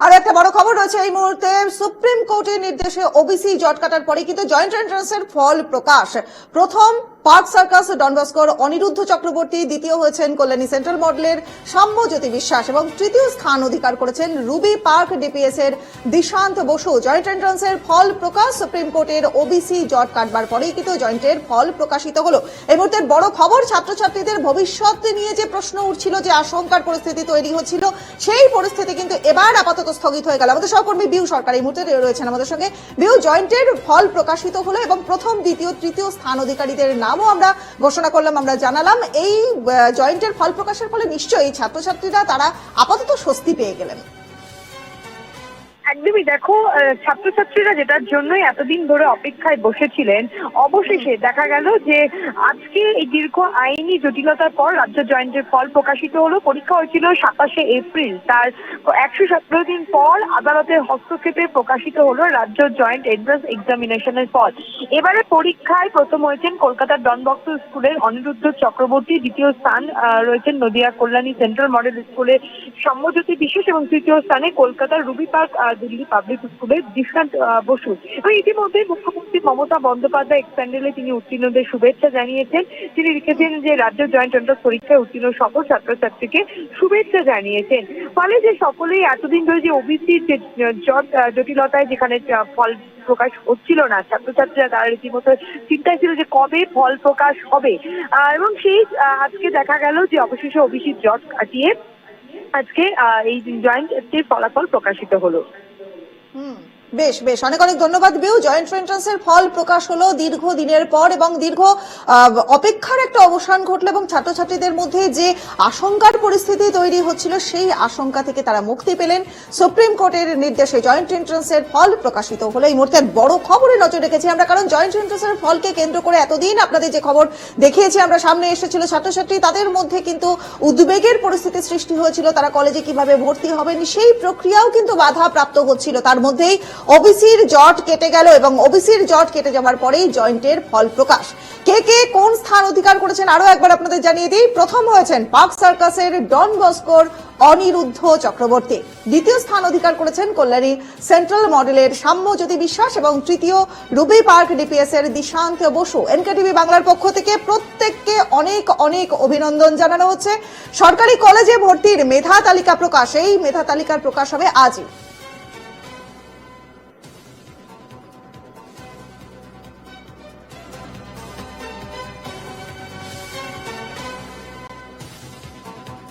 আর একটা বড় খবর রয়েছে এই মুহূর্তে। সুপ্রিম কোর্টের নির্দেশে ওবিসি জট কাটার পরে কিন্তু জয়েন্ট এন্ট্রান্সের ফল প্রকাশ। প্রথম পার্ক সার্কাস ডনবস্কর অনিরুদ্ধ চক্রবর্তী, দ্বিতীয় হয়েছেন কল্যাণী সেন্ট্রাল মডেলের সাম্যজ্যোতি বিশ্বাস এবং তৃতীয় স্থান অধিকার করেছেন রুবি পার্ক ডিপিএস এর দিশান্ত বসু। জয়েন্ট এন্ট্রান্সের ফল প্রকাশ সুপ্রিম কোর্টের ওবিসি জট কাটবার পরেই কিন্তু জয়েন্টের ফল প্রকাশিত হলো। এই মুহূর্তের বড় খবর, ছাত্রছাত্রীদের ভবিষ্যৎ নিয়ে যে প্রশ্ন উঠছিল, যে আশঙ্কার পরিস্থিতি তৈরি হচ্ছিল, সেই পরিস্থিতি কিন্তু এবার আপাতত স্থগিত হয়ে গেল। আমাদের সহকর্মী বিউ সরকার এই মুহূর্তে রয়েছেন আমাদের সঙ্গে। বিউ, জয়েন্টের ফল প্রকাশিত হলো এবং প্রথম, দ্বিতীয়, তৃতীয় স্থান অধিকারীদের নামও আমরা ঘোষণা করলাম, আমরা জানালাম। এই জয়েন্টের ফল প্রকাশের ফলে নিশ্চয়ই ছাত্রছাত্রীরা তারা আপাতত স্বস্তি পেয়ে গেলেন। একদমই দেখো ছাত্রছাত্রীরা যেটার জন্যই এতদিন ধরে অপেক্ষায় বসেছিলেন, অবশেষে দেখা গেল যে আজকে এই দীর্ঘ আইনি জটিলতার পর রাজ্য জয়েন্টের ফল প্রকাশিত হলো। পরীক্ষা হয়েছিল সাতাশে এপ্রিল। তার একশো সতেরো দিন পর আদালতের হস্তক্ষেপে প্রকাশিত হলো রাজ্য জয়েন্ট এন্ট্রান্স এক্সামিনেশনের ফল। এবারে পরীক্ষায় প্রথম হয়েছেন কলকাতার ডনবক্স স্কুলের অনিরুদ্ধ চক্রবর্তী, দ্বিতীয় স্থান রয়েছেন নদিয়া কল্যাণী সেন্ট্রাল মডেল স্কুলের সম্যজ্যোতি বিশেষ এবং তৃতীয় স্থানে কলকাতার রুবি পার্ক দিল্লি পাবলিক স্কুলের দিশান্ত বসু। এবং ইতিমধ্যে মুখ্যমন্ত্রী মমতা বন্দ্যোপাধ্যায় এক প্যান্ডেলে তিনি উত্তীর্ণদের শুভেচ্ছা জানিয়েছেন। তিনি লিখেছেন যে, রাজ্য জয়েন্ট এন্ট্রান্স পরীক্ষায় উত্তীর্ণ সকল ছাত্রছাত্রীকে শুভেচ্ছা জানিয়েছেন। ফলে যে সকলেই এতদিন ধরে যে ওবিসি যে জটিলতায় যেখানে ফল প্রকাশ হচ্ছিল না, ছাত্রছাত্রীরা তারা রীতিমতো চিন্তায় ছিল যে কবে ফল প্রকাশ হবে। এবং সেই আজকে দেখা গেল যে অবশেষে ওবিসি জট কাটিয়ে আজকে এই জয়েন্ট এর ফলাফল প্রকাশিত হলো। Hmm. বেশ বেশ। অনেক অনেক ধন্যবাদ, বিউ। জয়েন্ট এন্ট্রান্সের ফল প্রকাশ হলো দীর্ঘ দিনের পর এবং দীর্ঘ অপেক্ষার একটা অবসান ঘটলো এবং ছাত্রছাত্রীদের মধ্যে যে আশঙ্কার পরিস্থিতি তৈরি হচ্ছিল, সেই আশঙ্কা থেকে তারা মুক্তি পেলেন। সুপ্রিম কোর্টের নির্দেশে জয়েন্ট এন্ট্রান্সের ফল প্রকাশিত হলো। এই মুহূর্তে বড় খবরে নজর রেখেছি আমরা, কারণ জয়েন্ট এন্ট্রান্সের ফলকে কেন্দ্র করে এতদিন আপনাদের যে খবর দেখিয়েছি, আমরা সামনে এসেছিল ছাত্রছাত্রী, তাদের মধ্যে কিন্তু উদ্বেগের পরিস্থিতি সৃষ্টি হয়েছিল। তারা কলেজে কীভাবে ভর্তি হবেন, সেই প্রক্রিয়াও কিন্তু বাধা প্রাপ্ত হচ্ছিল। তার মধ্যেই ওবিসির জট কেটে গেল এবং ওবিসির জট কেটে যাওয়ার পরেই জয়েন্টের ফল প্রকাশ। কে কে কোন স্থান অধিকার করেছেন আরও একবার আপনাদের জানিয়ে দিই। প্রথম হয়েছেন পার্ক সার্কাসের ডন বস্কোর অনিরুদ্ধ চক্রবর্তী। দ্বিতীয় স্থান অধিকার করেছেন কল্যাণী সেন্ট্রাল মডেলের সাম্যজ্যোতি বিশ্বাস এবং তৃতীয় রুবি পার্ক ডিপিএস এর দিশান্ত বসু। এনকেটিভি বাংলার পক্ষ থেকে প্রত্যেককে অনেক অনেক অভিনন্দন জানানো হচ্ছে। সরকারি কলেজে ভর্তির মেধা তালিকা প্রকাশ। এই মেধা তালিকার প্রকাশ হবে আজই।